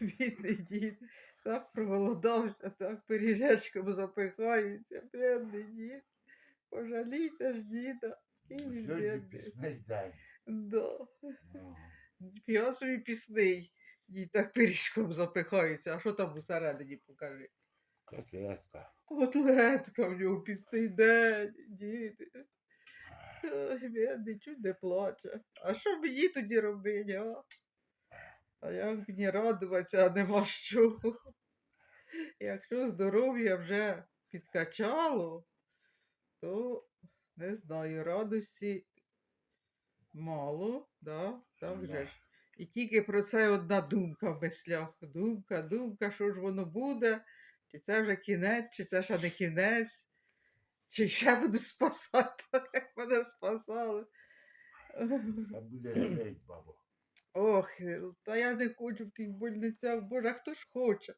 бідний дід, так проголодався, так пиріжечком запихається, бідний дід. Пожалійте ж діда. Який він бідний. Да. Ну, П'ясовий пісний. Дід так пиріжком запихається. А що там усередині покажи? Котлетка. Котлетка в нього пісний день, діти. Ой, бідний, чуть не плаче. А що мені тоді робити, а? А як мені радуватися, а нема що. Якщо здоров'я вже підкачало, то не знаю, радості мало, да? так Да. же ж. І тільки про це одна думка в мислях. Думка, думка, що ж воно буде, чи це вже кінець, чи це ще не кінець, чи ще буду спасати, так як мене спасали. Це буде греть, бабо. Ох, е, та я не хочу в тих больницях, боже, а хто ж хоче?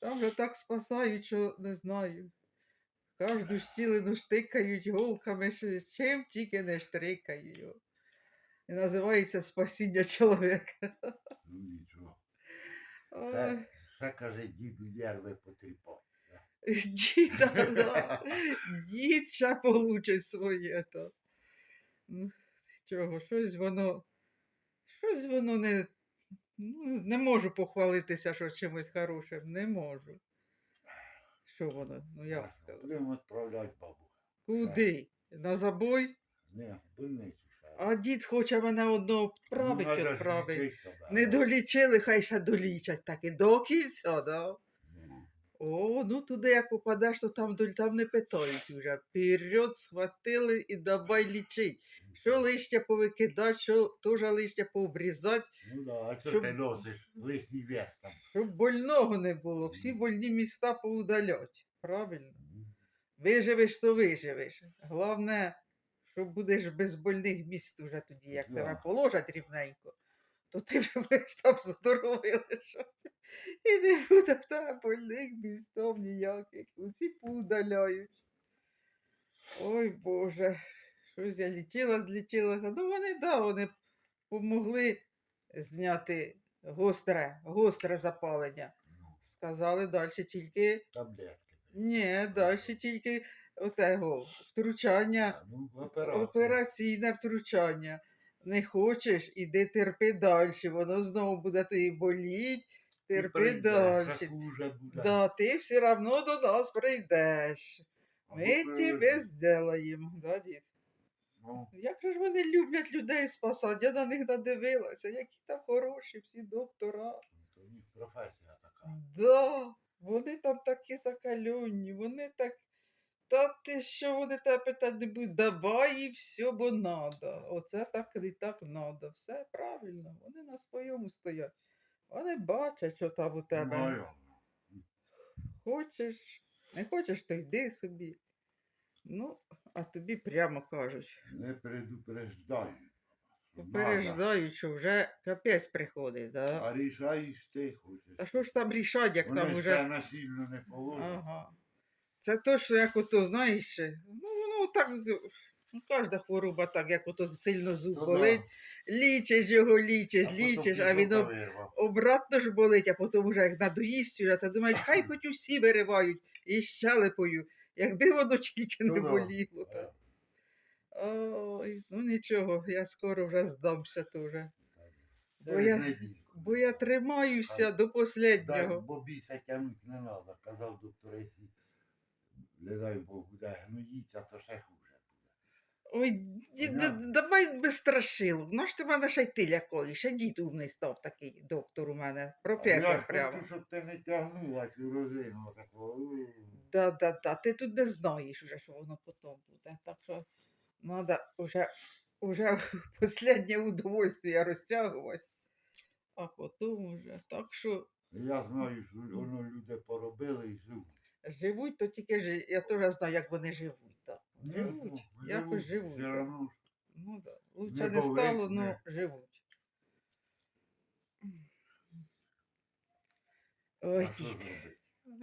Там же так спасають, що не знаю. Кожну щілину штикають голками, чим тільки не штрикають. його. І називається спасіння чоловіка. Ну нічого. Ой, каже, діду нерви потріпай. діда, да. дід ще получить своє. То. Ну, чого, щось воно, щось воно не, ну, не можу похвалитися, що чимось хорошим, не можу. Що воно? Ну як сказати? Будемо відправляти бабу. Куди? На забой? Не, в больницю. А дід хоче мене одного Ну, відправити. лічить тебе. Не долічили, хай ще долічать так і до кінця, да? Ну, О, ну туди як попадеш, то там, там не питають уже. Вперед схватили і давай лічить. Що листя повикидати, що теж листя пообрізати, Ну да, а що Щоб- ти носиш лишній вес там? щоб больного не було. Всі больні міста поудалять. Правильно? Ну, Виживеш, то виживеш. Головне, що будеш без больних міст уже тоді, як Да. тебе положать рівненько, то ти вже будеш там здоровий лишати. І не буде тебе больних містов ніяких. Усі поудаляють. Ой Боже, щось я лічила, злічилася. Ну вони, да, вони помогли зняти гостре, гостре запалення. ну, Сказали далі тільки таблетки. ні, далі тільки отего втручання, Ну, операційне втручання. Не хочеш, іди терпи далі, воно знову буде тобі боліть, терпи прийдеш, далі. хуже буде. Да, ти все одно до нас прийдеш. Ми тебе зробимо. Да, дід? Ну, Як же ж вони люблять людей спасати? Я на них надивилася, які там хороші всі доктора. то в них професія така. Да, вони там такі закальонні, вони так. Та ти що вони тебе питати не будуть? Давай і все, бо надо. Оце так і так надо. Все правильно, вони на своєму стоять. Вони бачать, що там у тебе. Хочеш, не хочеш, то йди собі. Ну, а тобі прямо кажуть. Не предупреждаю. Попереждають, що вже капець приходить, да? А рішаєш ти хочеш. Та що ж там рішать, як Вони там тебе насильно не положать. Ага. Це то, що як ото, знаєш, ще, ну, ну так, ну, кожна хвороба так, як ото сильно зуб То болить. Лічиш його, лічиш, А потім лічиш, а він об- вирвав. обратно ж болить, а потім вже як надоїсть, вже, то думають, хай хоч усі виривають і щелепою, якби воно тільки не да. боліло. Е, Ой, ну нічого, я скоро вже здамся теж. Бо через я- недільку. Бо я тримаюся до Так, останнього. бо більше тягнути не треба. Казав доктор, якщо, не дай Бог, буде гноїться, то ще хуже буде. Ой, ді- д- Понятно. давай без страшилок. Наш ти мене ще й ти лякої, ще дід умний став такий доктор у мене, А я професор ж прямо. хочу, щоб ти не тягнула цю розину такого. Да, да, да. Ти тут не знаєш уже, що воно потім буде. Так що треба вже, вже останнє удовольствие розтягувати. А потім вже. Так що Я знаю, що воно люди поробили і живуть. Живуть, то тільки жи... я теж знаю, як вони живуть. Так. Ну, Живуть, якось живуть. Все так. Ну да. Лучше Не не, стало, не. живуть. Ой, А що дід. зробити?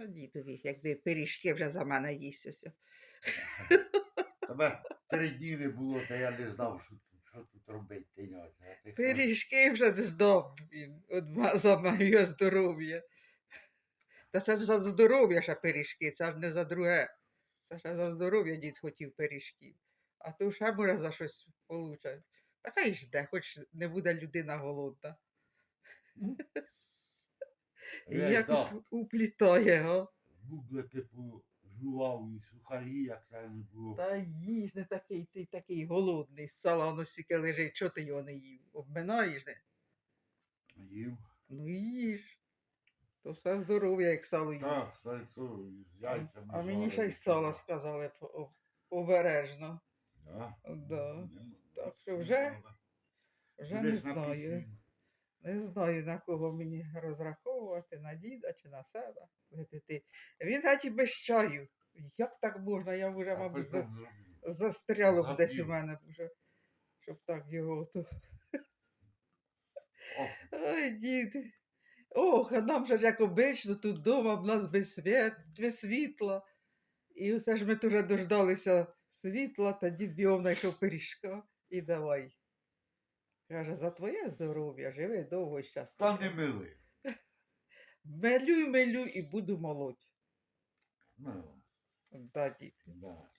А дідові, якби пиріжки вже за мене їсть ось. Тебе три дні не було, та я не знав, що тут, що тут робити тиняться. а ти що? Пиріжки вже здав він от ма- за моє здоров'я. Та це за здоров'я ще пиріжки, це ж не за друге. Це ще за здоров'я дід хотів пиріжків. А то ще може за щось получать. Та хай жде, хоч не буде людина голодна. Я Як уплітає, го. бублики пожував і сухарі, як це не було. Та їж не такий, ти такий голодний, сало воно стільки лежить, чого ти його не їв? Обминаєш не? Їв. Ну їж. То все здоров'я, як сало їсть. Так, сальцо з яйцями. А мені ще й сало сказали о- обережно. Да? Да. Нема. Так що вже- Вже не Десь на знаю. пісні. Не знаю, на кого мені розраховувати, на діда чи на себе. Видите, Він геть без чаю. Як так можна? Я вже, А мабуть, за- потім зроблю. застряло б десь у мене вже, щоб так його. То... О, Ой, діти. Ох, а нам же як обично, тут вдома в нас без, світ, без світла. І все ж ми дуже дождалися світла, та дід бігом знайшов пиріжка і давай. Каже, за твоє здоров'я, живи довго і Та не мили. Мелю, мелю і буду молоть. Ну, Да, дід. да.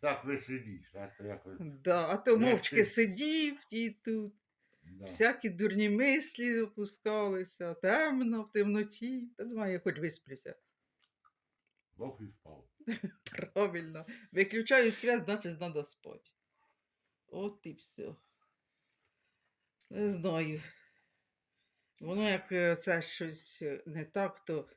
Так веселіше, а то якось. Да, а то мовчки сидів і тут. Да. Всякі дурні мислі опускалися, темно, в темноті. Та думаю, я хоч висплюся. Бог і спав. Правильно. Виключаю свят, значить треба спати. От і все. Не знаю. Воно як е, це щось не так, то.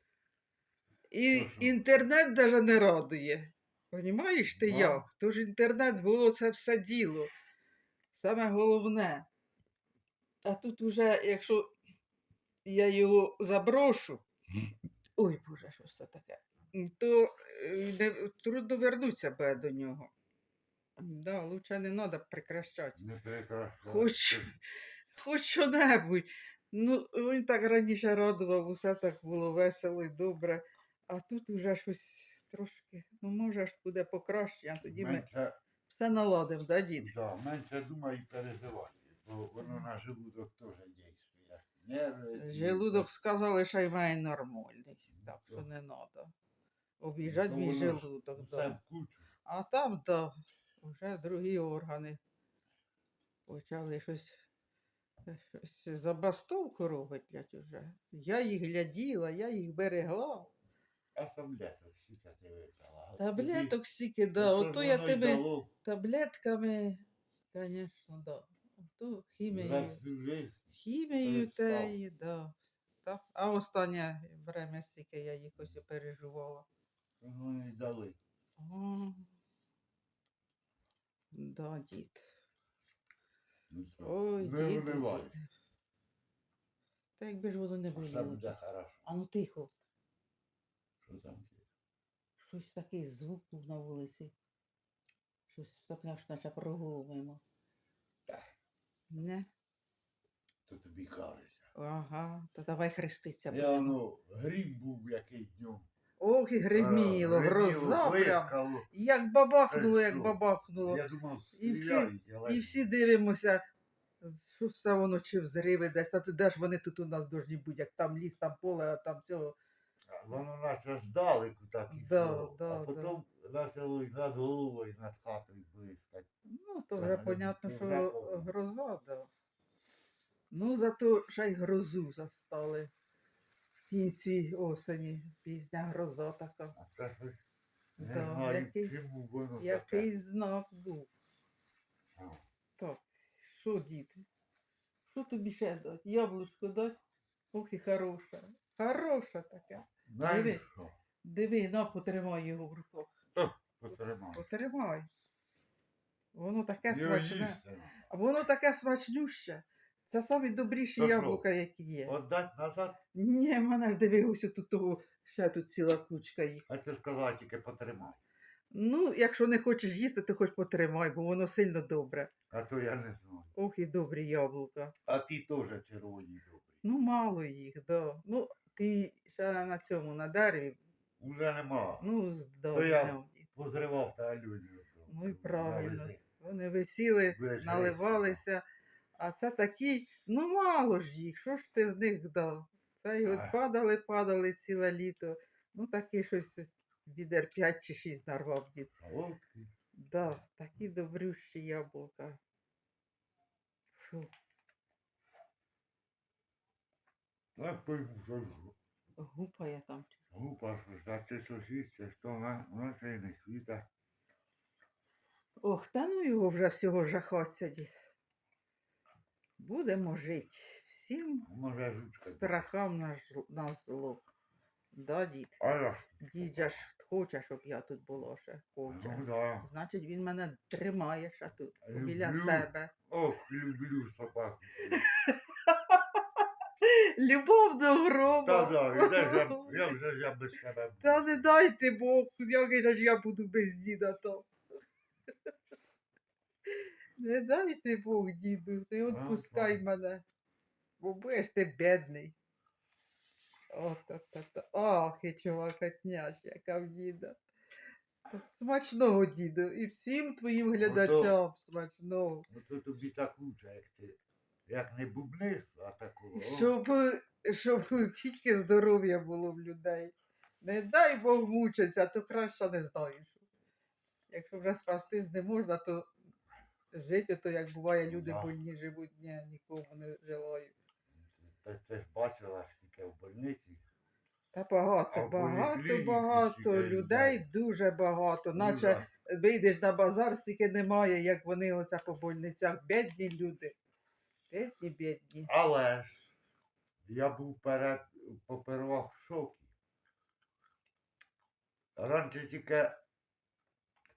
І Ну інтернет навіть не радує. Понімаєш ти Да. як? Тож інтернет було це все діло. Саме головне. А тут уже, якщо я його заброшу, ой Боже, що це таке? то е, не, трудно вернутися буде до нього. Да, лучше не треба прикращати. Не. Хоч, хоч що-небудь. Ну, він так раніше радував, усе так було весело і добре. А тут уже щось трошки, ну може ж буде покращення, тоді ми все наладимо, да, дід? да, менше думай і переживай, воно на желудок теж дійствує. Нерви. Желудок сказали, що й має нормальний, так що не треба. Обіжать мій желудок. Все Да. в кучу. А там, да, вже другі органи почали щось, щось забастовку роблять уже. Я їх гляділа, я їх берегла. А таблеток скільки ти випила? а Таблеток стільки, да, ото ото я воно й тебе дало таблетками, звісно, да. За хімією. Хімією теї, да. Так. А останнє время стільки я їх ось переживала. Воно й дали. О, да, дід. Ну, Ой, не діду, виливай. діду. Та якби ж воно не Все боліло. буде хорошо. А ну тихо, Що там ти? щось такий звук був на вулиці. Щось так наш наче прогулуємо. Не? То тобі кажеться. Ага, то давай хреститься. Я будемо. ну, грім був який днем. Ох, і гриміло, гроза прям. блискало. Як бабахнуло, Та як що? бабахнуло. Я думав, І всі- стріляють, але І всі дивимося, що все воно чи взриви десь, а туди ж вони тут у нас должні бути, як там ліс, там поле, а там цього. Воно наче здалеку так і Да, да, а да. потім почало над головою, над хатою блискати. Ну, то вже ну, понятно, що гроза, да. Ну, зато ще й грозу застали. В кінці осені пізня гроза така. А це ж не Да, знаю, який- чому воно Який таке. знак був. А, Так, що діти? Що тобі ще дати? Яблучко дати? Ох і хороша. Хороша така. Диви. Що? Диви, на, потримай його в руках. Потримай. Потримай. Воно таке смачне. воно таке смачнюще. Це самі добріші То яблука, які є. Отдать назад, Ні, мене ж диви, ось тут того, ще тут ціла кучка їх. а ти ж казала тільки потримай. Ну, якщо не хочеш їсти, то хоч потримай, бо воно сильно добре. А то я не знаю. Ох і добрі яблука. А ти теж червоні добрі. Ну, мало їх, да. Ну, ти ще на цьому, на дереві, Уже нема. ну. То я- Позривав та люди. Ну і правильно. Вони висіли, наливалися, А це такі, ну мало ж їх, що ж ти з них дав? Це й от падали, падали ціле літо. Ну такі щось відер 5 чи 6 нарвав дід. Солодкий. Да, такі добрющі яблука. Що, Так пойму, що ж гупає там. глупа, ж, а ти що вона, вона не світа. Ох, та ну його вже всього жахаться. Будемо жити. Всім Може страхам на, ж- на зло. Да, дід. А Дід же ж хоче, щоб я тут була ще. Хоче. ну да. Значить, він мене тримає ще тут, Люблю. біля себе. Ох, люблю собаку. Любов до гроба. Та да, і де я, я вже я без тебе. Та не дайте Бог, як ж я буду без діда там. Не дайте Бог, діду, не відпускай мене. Бо будеш ти бідний. О, та, та, та. Ах, і чувакатняш, яка в діда. Смачного, діду, і всім твоїм глядачам смачного. Ну то тобі так лучше, як ти. Як не бубниш, а такого. Щоб, щоб тільки здоров'я було в людей. Не дай Бог мучиться, а то краще не знаю. Що. Якщо вже спастись не можна, то жити, то як буває, люди Да. больні живуть, ні, нікому не желаю. Та це ж бачила скільки в больниці. Та А багато, в багато, поліклініці багато стільки людей, дуже багато. Наче Ужас. вийдеш на базар, стільки немає, як вони оце по больницях. Бідні люди. Бідні, бідні. Але ж я був перед попервах в шокі. Раніше тільки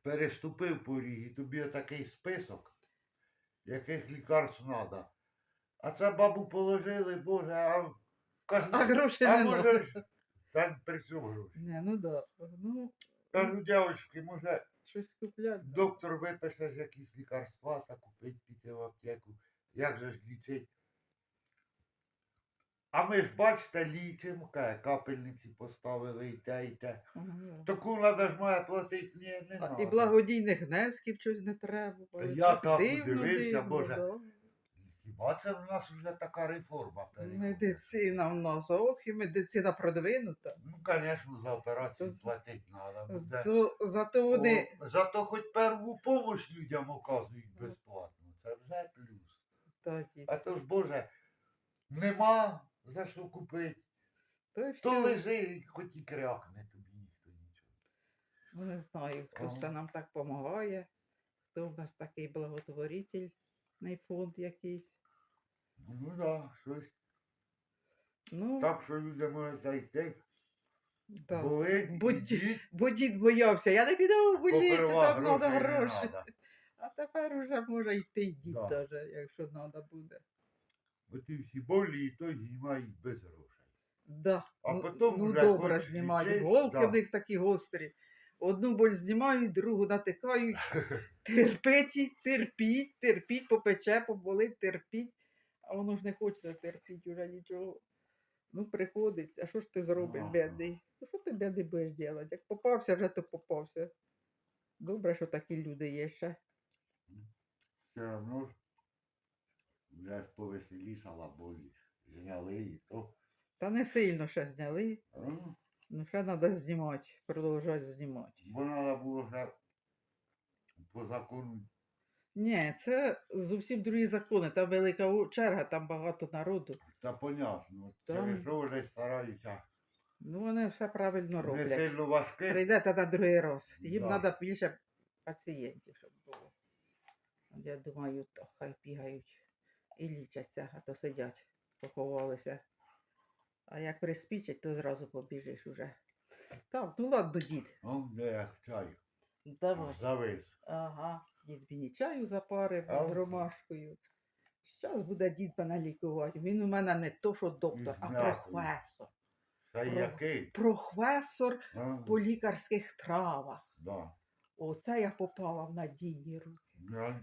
переступив поріг, і тобі отакий список, яких лікарств треба. А це бабу положили, Боже, а кажу, А грошей а не може ж, та при гроші? Не, ну да. Ну, Кажу, дівчатки, може щось куплять. доктор випише ж якісь лікарства та купить піти в аптеку. Як же ж лічить? А ми ж бачите, лічимо, каже, капельниці поставили і те, і те. Ага. Таку треба ж має платити, ні, не А, надо. і благодійних внесків щось не треба. Я так удивився, Боже. да. Хіба це в нас вже така реформа переходить? Медицина в нас, ох, і медицина продвинута. Ну, звісно, за операцію То- платити треба. Зато, зато вони. Зато хоч перву допомогу людям оказують безплатно. Це вже плюс. Та, А то ж, Боже, нема за що купити. то і То лежи, хоч і крякне тобі ніхто нічого. Ну, не знаю, хто Ага. все нам так допомагає, хто в нас такий благотворительний фонд якийсь. Ну так, да, щось. Ну, Так що люди можуть зайти, да. болить, Бо ідіть, Бо дід боявся, я не піду в больницю, поперва там треба грошей не гроші. надо. А тепер уже може йти й дід Да. даже, якщо треба буде. Бо ті всі болі і то знімають без грошей. Да. А ну, потім ну вже добре хочеш знімають. Голки да. в них такі гострі. Одну боль знімають, другу натикають. Терпіть, терпіть, терпіть, попече, поболить, терпіть. А воно ж не хочеться терпіть уже нічого. Ну, приходиться. А що ж ти зробиш, Ага. бідний? Ну, що ти бідний будеш робити? Як попався, вже то попався. Добре, що такі люди є ще. Все одно вже ж повеселішала. Зняли і то. Та не сильно ще зняли. Ну, Ну, ще треба знімати, продовжувати знімати. Бо треба було вже по закону. Ні, це зовсім другі закони. Там велика черга, там багато народу. Та понятно. Там- Через що вже стараються. Ну, вони все правильно Не роблять. сильно важке. Прийдете на другий раз. Їм Да. треба більше пацієнтів, щоб було. Я думаю, то хай бігають і лічаться, а то сидять, поховалися. А як приспічать, то зразу побіжиш уже. Так, ну ладно, дід. Он де як чаю. Давай. Завис. Ага, дід мені чаю запарив А з от. ромашкою. Зараз буде дід мене лікувати. Він у мене не то, що доктор, а м'якою. професор. Та й Про- який? Професор А, по лікарських травах. Да. Оце я попала в надійні руки.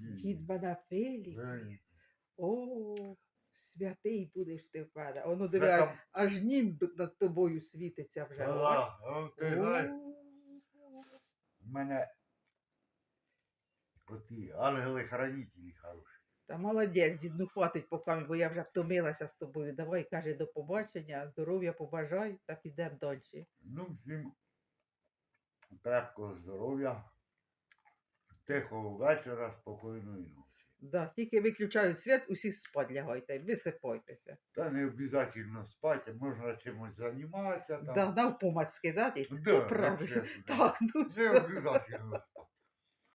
Дід. Вилікує. О, святий будеш ти в мене. Воно диви, аж нім над тобою світиться вже. О, в мене оті ангели-хранителі хороші. Та молодець, дід, ну хватить поки, бо я вже втомилася з тобою. Давай, каже, до побачення, здоров'я побажай та підемо далі. Ну, всім крепкого здоров'я, тихого вечора, спокійної ночі. Да, тільки виключаю світ, усі спать лягайте, висипайтеся. Та не обов'язково спати, можна чимось займатися. Там. Да, навпомацьки, да, дід? Да, Правильно. Так, ну Не обов'язково спати.